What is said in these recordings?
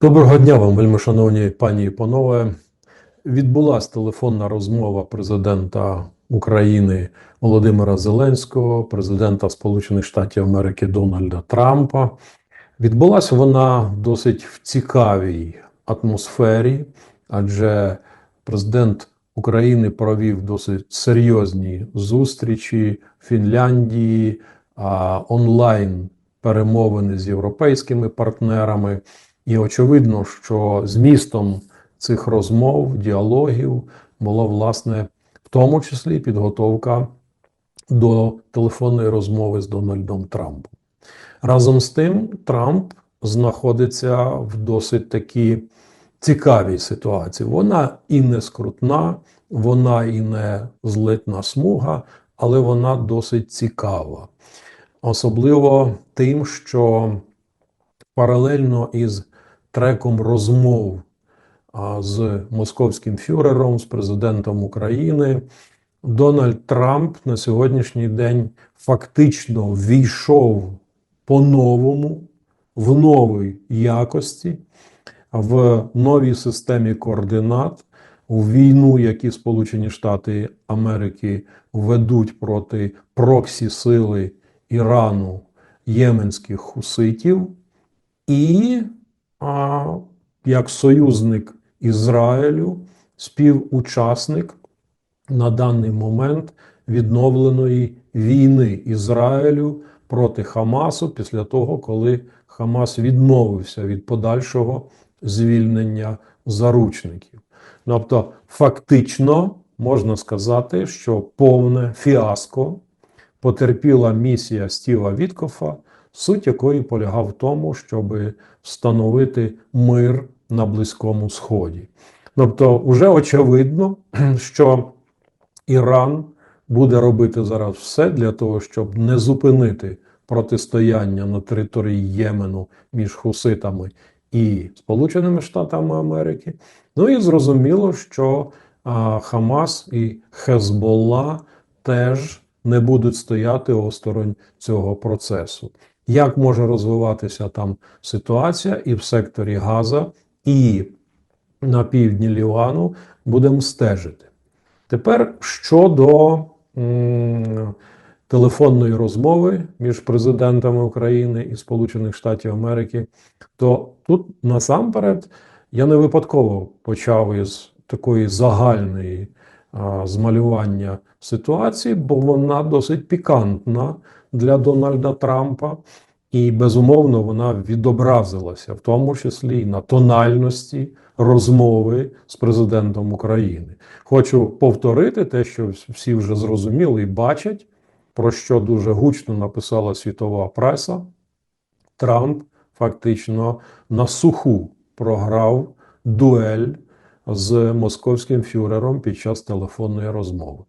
Доброго дня вам, вельми шановні пані і панове. Відбулася телефонна розмова президента України Володимира Зеленського, президента Сполучених Штатів Америки Дональда Трампа. Відбулася вона досить в цікавій атмосфері, адже президент України провів досить серйозні зустрічі в Фінляндії, онлайн перемовини з європейськими партнерами. І очевидно, що змістом цих розмов, діалогів було власне в тому числі підготовка до телефонної розмови з Дональдом Трампом. Разом з тим, Трамп знаходиться в досить такій цікавій ситуації. Вона і не скрутна, вона і не злитна смуга, але вона досить цікава. Особливо тим, що паралельно із треком розмов з московським фюрером, з президентом України, Дональд Трамп на сьогоднішній день фактично ввійшов по-новому в новій якості, в новій системі координат, у війну, які Сполучені Штати Америки ведуть проти проксі сили Ірану єменських хуситів, і а, як союзник Ізраїлю, співучасник на даний момент відновленої війни Ізраїлю проти Хамасу після того, коли Хамас відмовився від подальшого звільнення заручників. Тобто, фактично можна сказати, що повне фіаско потерпіла місія Стіва Віткофа, суть якої полягав в тому, щоб встановити мир на Близькому Сході. Тобто, вже очевидно, що Іран буде робити зараз все для того, щоб не зупинити протистояння на території Ємену між хуситами і Сполученими Штатами Америки. Ну і зрозуміло, що а, Хамас і Хезболла теж не будуть стояти осторонь цього процесу. Як може розвиватися там ситуація і в секторі Газа, і на півдні Лівану будемо стежити. Тепер щодо телефонної розмови між президентами України і Сполучених Штатів Америки, то тут насамперед я не випадково почав із такої загальної змалювання ситуації, бо вона досить пікантна для Дональда Трампа. І безумовно вона відобразилася, в тому числі і на тональності розмови з президентом України. Хочу повторити те, що всі вже зрозуміли і бачать, про що дуже гучно написала світова преса. Трамп фактично на суху програв дуель з московським фюрером під час телефонної розмови.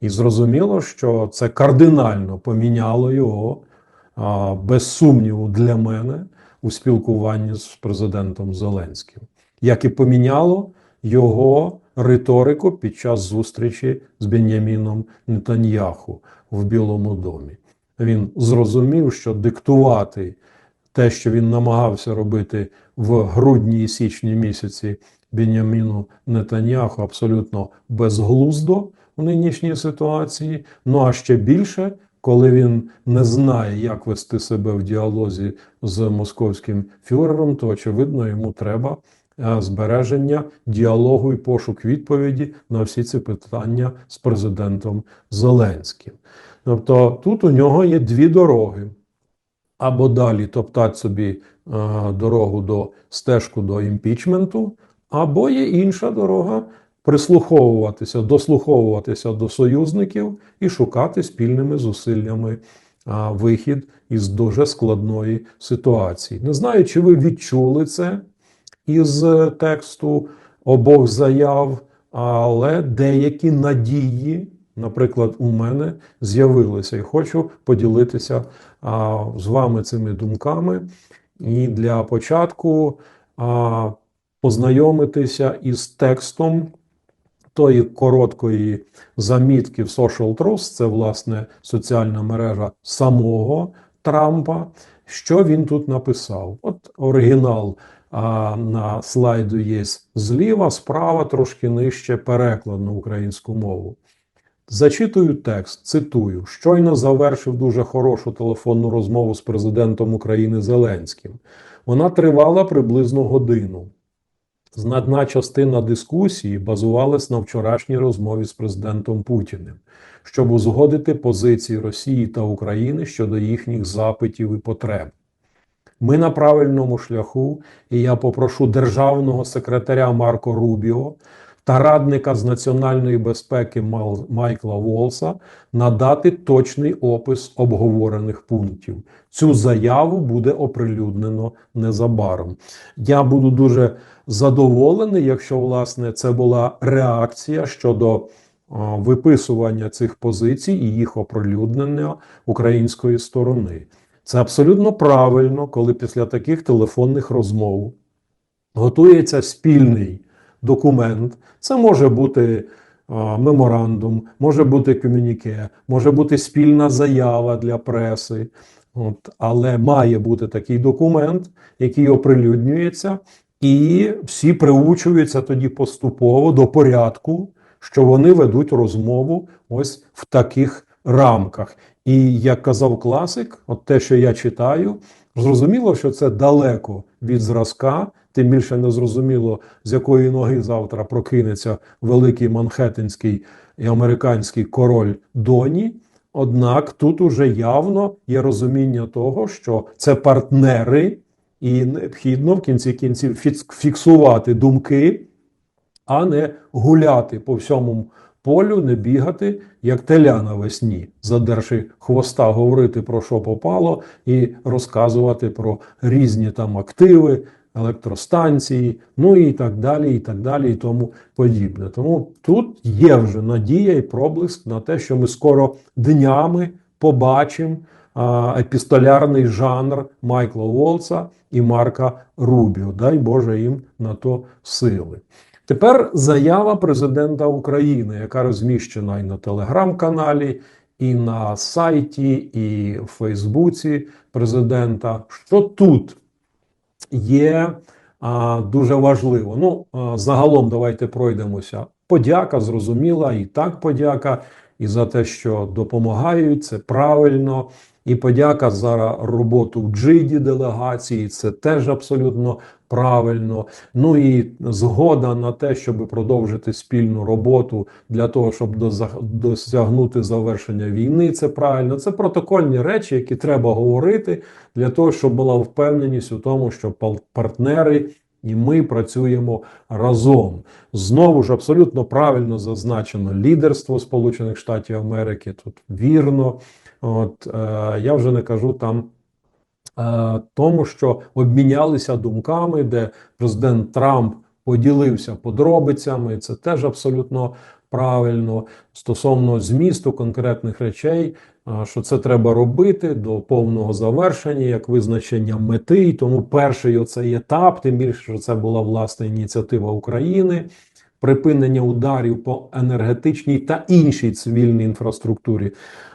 І зрозуміло, що це кардинально поміняло його без сумніву для мене у спілкуванні з президентом Зеленським, як і поміняло його риторику під час зустрічі з Беняміном Нетаньяху в Білому домі. Він зрозумів, що диктувати те, що він намагався робити в грудні і січні місяці Беняміну Нетаньяху, абсолютно безглуздо в нинішній ситуації. Ну а ще більше коли він не знає, як вести себе в діалозі з московським фюрером, то очевидно йому треба е, збереження діалогу і пошук відповіді на всі ці питання з президентом Зеленським. Тобто тут у нього є дві дороги. Або далі топтати собі е, дорогу до стежку до імпічменту, або є інша дорога прислуховуватися, дослуховуватися до союзників і шукати спільними зусиллями вихід із дуже складної ситуації. Не знаю, чи ви відчули це із тексту обох заяв, але деякі надії. Наприклад, у мене з'явилися і хочу поділитися а, з вами цими думками. І для початку а, познайомитися із текстом тої короткої замітки в Social Trust, це власне соціальна мережа самого Трампа. Що він тут написав? От оригінал а, на слайду є зліва, справа трошки нижче переклад на українську мову. Зачитую текст, цитую: щойно завершив дуже хорошу телефонну розмову з президентом України Зеленським. Вона тривала приблизно годину. Значна частина дискусії базувалась на вчорашній розмові з президентом Путіним, щоб узгодити позиції Росії та України щодо їхніх запитів і потреб. Ми на правильному шляху, і я попрошу державного секретаря Марко Рубіо та радника з національної безпеки Майкла Волса надати точний опис обговорених пунктів. Цю заяву буде оприлюднено незабаром. Я буду дуже задоволений, якщо власне це була реакція щодо виписування цих позицій і їх оприлюднення української сторони. Це абсолютно правильно, коли після таких телефонних розмов готується спільний документ. Це може бути а, меморандум, може бути комюніке, може бути спільна заява для преси. От, але має бути такий документ, який оприлюднюється, і всі приучуються тоді поступово до порядку, що вони ведуть розмову ось в таких рамках. І як казав класик, от те, що я читаю, зрозуміло, що це далеко від зразка, тим більше не зрозуміло, з якої ноги завтра прокинеться великий манхеттенський і американський король Доні. Однак тут уже явно є розуміння того, що це партнери, і необхідно в кінці кінців фікс- фіксувати думки, а не гуляти по всьому полю, не бігати, як теля навесні, задерши хвоста, говорити про що попало, і розказувати про різні там активи, електростанції, ну і так далі, і так далі, і тому подібне. Тому тут є вже надія і проблиск на те, що ми скоро днями побачимо епістолярний жанр Майкла Волца і Марка Рубіо. Дай Боже їм на то сили. Тепер заява президента України, яка розміщена і на телеграм-каналі, і на сайті, і в Фейсбуці президента. Що тут є а, дуже важливо? Ну, а, загалом давайте пройдемося. Подяка зрозуміла, і так подяка, і за те, що допомагають, це правильно. І подяка за роботу в джиді делегації, це теж абсолютно правильно. Ну і згода на те, щоб продовжити спільну роботу для того, щоб досягнути завершення війни. Це правильно. Це протокольні речі, які треба говорити для того, щоб була впевненість у тому, що партнери. І ми працюємо разом. Знову ж абсолютно правильно зазначено лідерство Сполучених Штатів Америки. Тут вірно. От е, я вже не кажу там е, тому, що обмінялися думками, де президент Трамп поділився подробицями. Це теж абсолютно правильно стосовно змісту конкретних речей, е, що це треба робити до повного завершення, як визначення мети. І тому перший оцей етап, тим більше, що це була власна ініціатива України. Припинення ударів по енергетичній та іншій цивільній інфраструктурі.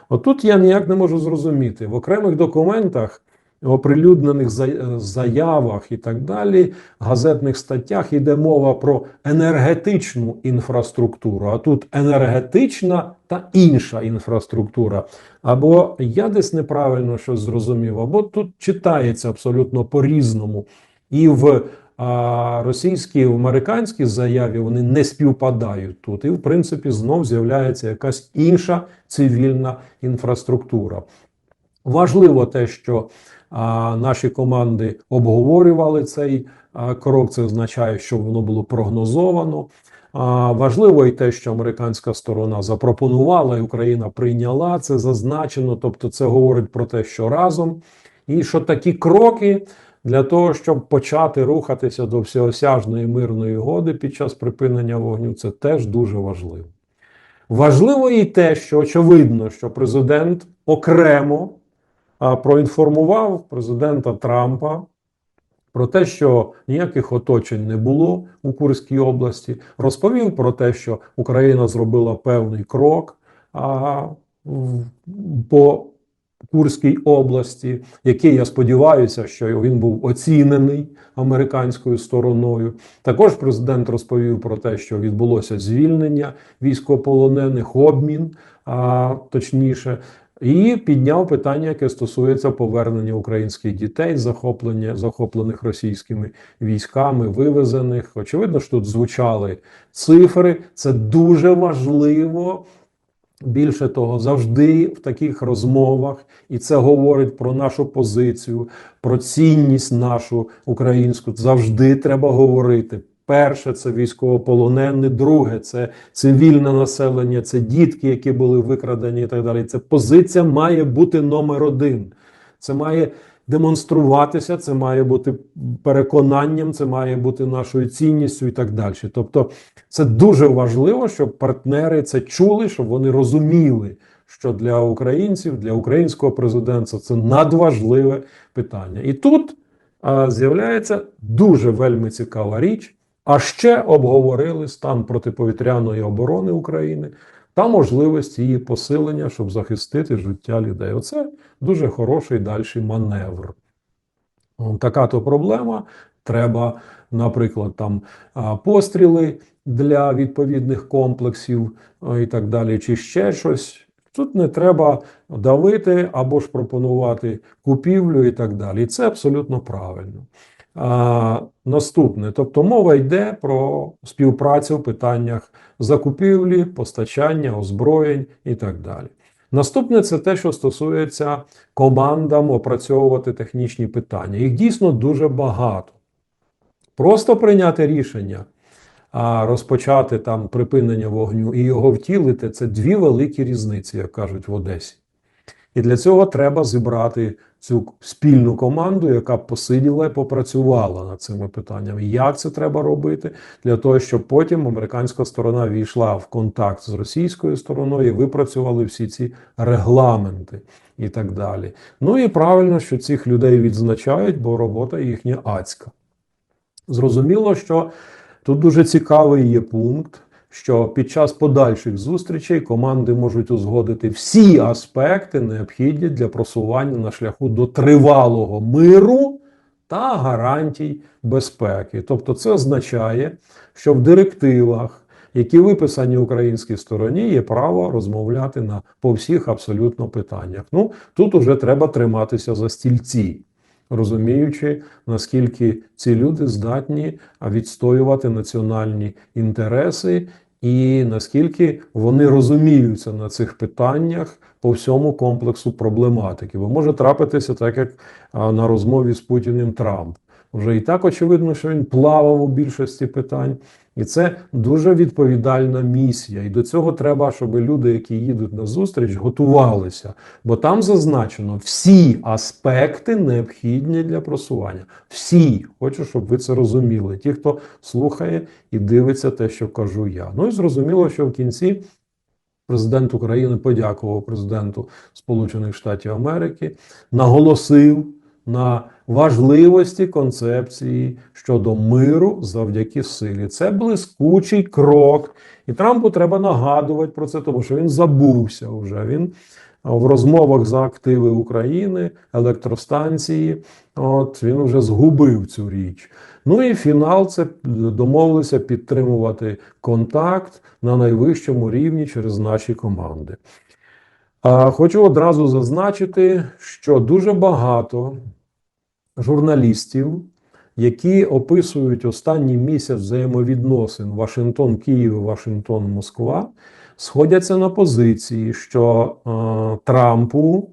Отут я ніяк не можу зрозуміти в окремих документах, оприлюднених за- заявах і так далі, газетних статтях йде мова про енергетичну інфраструктуру. А тут енергетична та інша інфраструктура. Або я десь неправильно щось зрозумів, або тут читається абсолютно по-різному. І в а російські і в американській заяві вони не співпадають тут. І, в принципі, знов з'являється якась інша цивільна інфраструктура. Важливо те, що а, наші команди обговорювали цей а, крок. Це означає, що воно було прогнозовано. А, важливо і те, що американська сторона запропонувала, і Україна прийняла це зазначено. Тобто, це говорить про те, що разом, і що такі кроки для того, щоб почати рухатися до всеосяжної мирної угоди під час припинення вогню, це теж дуже важливо. Важливо і те, що очевидно, що президент окремо проінформував президента Трампа про те, що ніяких оточень не було у Курській області, розповів про те, що Україна зробила певний крок а, по Курській області, який я сподіваюся, що він був оцінений американською стороною. Також президент розповів про те, що відбулося звільнення військовополонених, обмін, а точніше. І підняв питання, яке стосується повернення українських дітей, захоплення захоплених російськими військами, вивезених. Очевидно, що тут звучали цифри. Це дуже важливо. Більше того, завжди в таких розмовах, і це говорить про нашу позицію, про цінність нашу українську. Завжди треба говорити. Перше це військовополонені, друге це цивільне населення, це дітки, які були викрадені, і так далі. Це позиція має бути номер один. Це має демонструватися, це має бути переконанням, це має бути нашою цінністю і так далі. Тобто, це дуже важливо, щоб партнери це чули, щоб вони розуміли, що для українців, для українського президента це надважливе питання. І тут з'являється дуже вельми цікава річ. А ще обговорили стан протиповітряної оборони України та можливість її посилення, щоб захистити життя людей. Оце дуже хороший дальший маневр. Така то проблема. Треба, наприклад, там постріли для відповідних комплексів і так далі, чи ще щось. Тут не треба давити або ж пропонувати купівлю і так далі. І це абсолютно правильно. Наступне, тобто мова йде про співпрацю в питаннях закупівлі, постачання, озброєнь і так далі. Наступне це те, що стосується командам опрацьовувати технічні питання. Їх дійсно дуже багато. Просто прийняти рішення, розпочати там припинення вогню і його втілити це дві великі різниці, як кажуть в Одесі. І для цього треба зібрати цю спільну команду, яка посиділа і попрацювала над цими питаннями. Як це треба робити? Для того, щоб потім американська сторона війшла в контакт з російською стороною, і випрацювали всі ці регламенти і так далі. Ну і правильно, що цих людей відзначають, бо робота їхня адська. Зрозуміло, що тут дуже цікавий є пункт що під час подальших зустрічей команди можуть узгодити всі аспекти, необхідні для просування на шляху до тривалого миру та гарантій безпеки. Тобто, це означає, що в директивах, які виписані українській стороні, є право розмовляти на по всіх абсолютно питаннях. Ну тут уже треба триматися за стільці. Розуміючи, наскільки ці люди здатні відстоювати національні інтереси і наскільки вони розуміються на цих питаннях по всьому комплексу проблематики. Бо може трапитися так, як на розмові з Путіним Трамп. Вже і так очевидно, що він плавав у більшості питань. І це дуже відповідальна місія. І до цього треба, щоб люди, які їдуть на зустріч, готувалися. Бо там зазначено всі аспекти необхідні для просування. Всі, хочу, щоб ви це розуміли. Ті, хто слухає і дивиться те, що кажу я. Ну і зрозуміло, що в кінці. Президент України подякував президенту Сполучених Штатів Америки, наголосив на важливості концепції щодо миру завдяки силі. Це блискучий крок, і Трампу треба нагадувати про це, тому що він забувся вже. Він в розмовах за активи України, електростанції. От він вже згубив цю річ. Ну і фінал це домовилися підтримувати контакт на найвищому рівні через наші команди. Хочу одразу зазначити, що дуже багато журналістів, які описують останній місяць взаємовідносин Вашингтон, Київ, Вашингтон, Москва, сходяться на позиції, що е, Трампу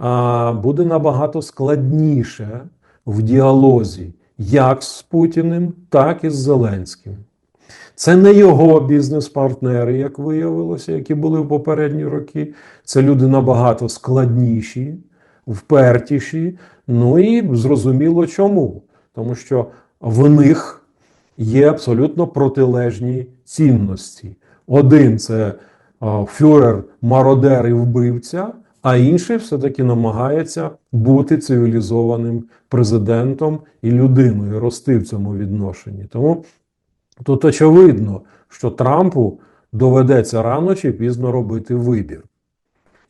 е, буде набагато складніше в діалозі як з Путіним, так і з Зеленським. Це не його бізнес-партнери, як виявилося, які були в попередні роки. Це люди набагато складніші, впертіші. Ну і зрозуміло чому. Тому що в них є абсолютно протилежні цінності. Один це фюрер, мародер і вбивця, а інший все-таки намагається бути цивілізованим президентом і людиною, рости в цьому відношенні. Тому тут очевидно, що Трампу доведеться рано чи пізно робити вибір.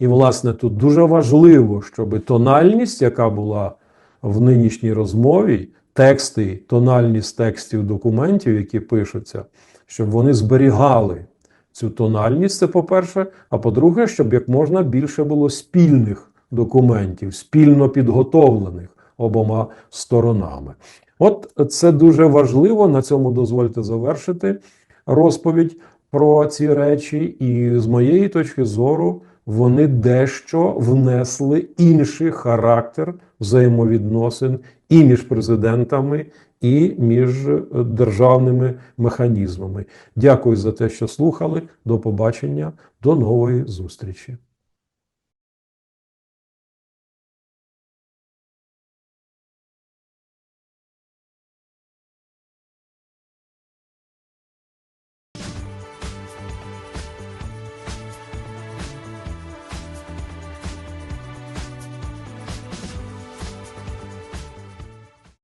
І, власне, тут дуже важливо, щоб тональність, яка була в нинішній розмові, тексти, тональність текстів документів, які пишуться, щоб вони зберігали цю тональність, це по-перше. А по-друге, щоб як можна більше було спільних документів, спільно підготовлених обома сторонами. От це дуже важливо. На цьому дозвольте завершити розповідь про ці речі, і з моєї точки зору вони дещо внесли інший характер взаємовідносин і між президентами, і між е, державними механізмами. Дякую за те, що слухали. До побачення, до нової зустрічі.